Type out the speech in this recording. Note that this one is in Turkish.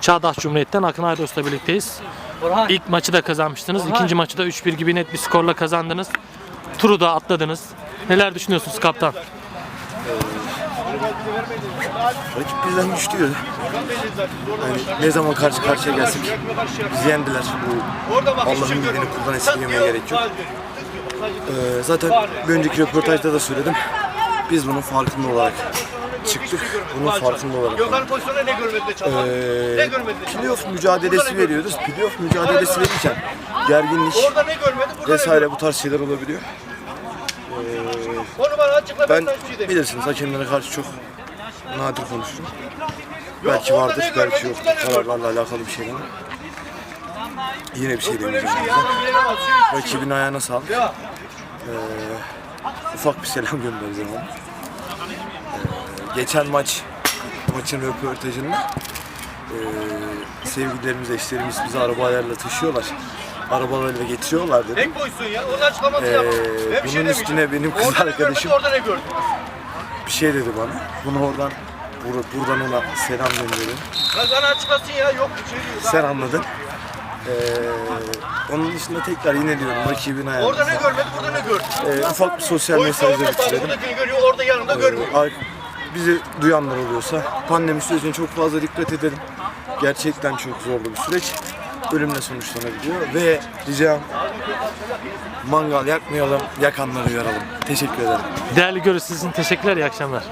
Çağdaş Cumhuriyet'ten Akın Aydos'la birlikteyiz. İlk maçı da kazanmıştınız. İkinci maçı da 3-1 gibi net bir skorla kazandınız. Turu da atladınız. Neler düşünüyorsunuz kaptan? Rakip bizden güçlüydü. Yani ne zaman karşı karşıya gelsek bizi yendiler. Bu Allah'ın bildiğini kuldan esirgemeye gerek yok. Ee, zaten bir önceki röportajda da söyledim. Biz bunun farkında olarak çıktık. Bunun farkında olarak. Gökhan pozisyonda ne görmedi de çaldı? Ne Ee, görmedi de çaldı? playoff mücadelesi veriyoruz. Playoff mücadelesi verirken gerginlik Orada ne görmedi? Burada vesaire bu tarz şeyler olabiliyor. görmedi? Onu bana açıkla ben Ben sana hiçbir şey bilirsiniz hakemlere karşı çok nadir konuşurum. Belki vardır, belki yok. Kararlarla alakalı bir şey ama. Yine bir şey demeyeceğim. o yüzden. Rakibin ayağına sağlık. Ee, ufak bir selam göndereceğim ona. Geçen maç, maçın röportajında ee, sevgililerimiz, eşlerimiz bizi arabalarla taşıyorlar. Arabalarıyla getiriyorlar dedim. Tek koysun ya. Onun açıklamasını Ee, yap. Ben bir şey bunun üstüne demeyeceğim. benim kız Orada ne arkadaşım- görmedi, Orada ne gördü? Bir şey dedi bana. Bunu oradan bur- buradan ona selam gönderiyorum. Ya Sana açıklasın ya. Yok bir şey değil. Sen anladın. Ee, onun dışında tekrar yine diyorum rakibin ayağına. Orada ne görmedi? Burada ne gördü? Ee, ufak bir sosyal Oysa mesaj da orada sağ bitirelim. buradakini görüyor. Orada yanında görmüyor. Ar- bizi duyanlar oluyorsa pandemi sürecine çok fazla dikkat edelim. Gerçekten çok zorlu bir süreç. Ölümle sonuçlanabiliyor ve ricam mangal yakmayalım, yakanları uyaralım. Teşekkür ederim. Değerli görüş sizin teşekkürler, iyi akşamlar.